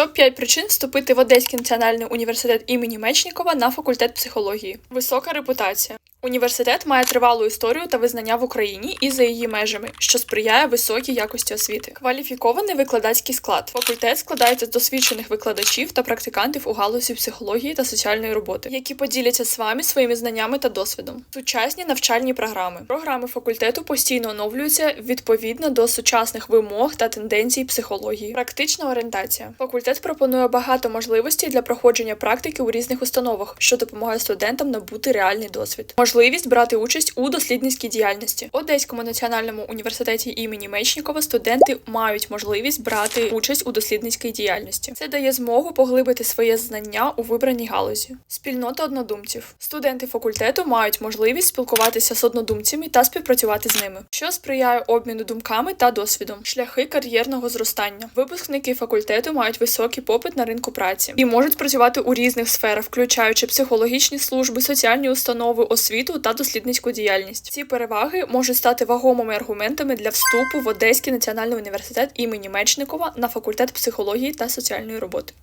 Топ 5 причин вступити в Одеський національний університет імені Мечнікова на факультет психології. Висока репутація. Університет має тривалу історію та визнання в Україні і за її межами, що сприяє високій якості освіти. Кваліфікований викладацький склад. Факультет складається з досвідчених викладачів та практикантів у галузі психології та соціальної роботи, які поділяться з вами своїми знаннями та досвідом. Сучасні навчальні програми. Програми факультету постійно оновлюються відповідно до сучасних вимог та тенденцій психології. Практична орієнтація. Факультет пропонує багато можливостей для проходження практики у різних установах, що допомагає студентам набути реальний досвід. Можливість брати участь у дослідницькій діяльності. В Одеському національному університеті імені Мечнікова студенти мають можливість брати участь у дослідницькій діяльності. Це дає змогу поглибити своє знання у вибраній галузі. Спільнота однодумців. Студенти факультету мають можливість спілкуватися з однодумцями та співпрацювати з ними, що сприяє обміну думками та досвідом. Шляхи кар'єрного зростання. Випускники факультету мають високий попит на ринку праці і можуть працювати у різних сферах, включаючи психологічні служби, соціальні установи, освіту та дослідницьку діяльність. Ці переваги можуть стати вагомими аргументами для вступу в Одеський національний університет імені Мечникова на факультет психології та соціальної роботи.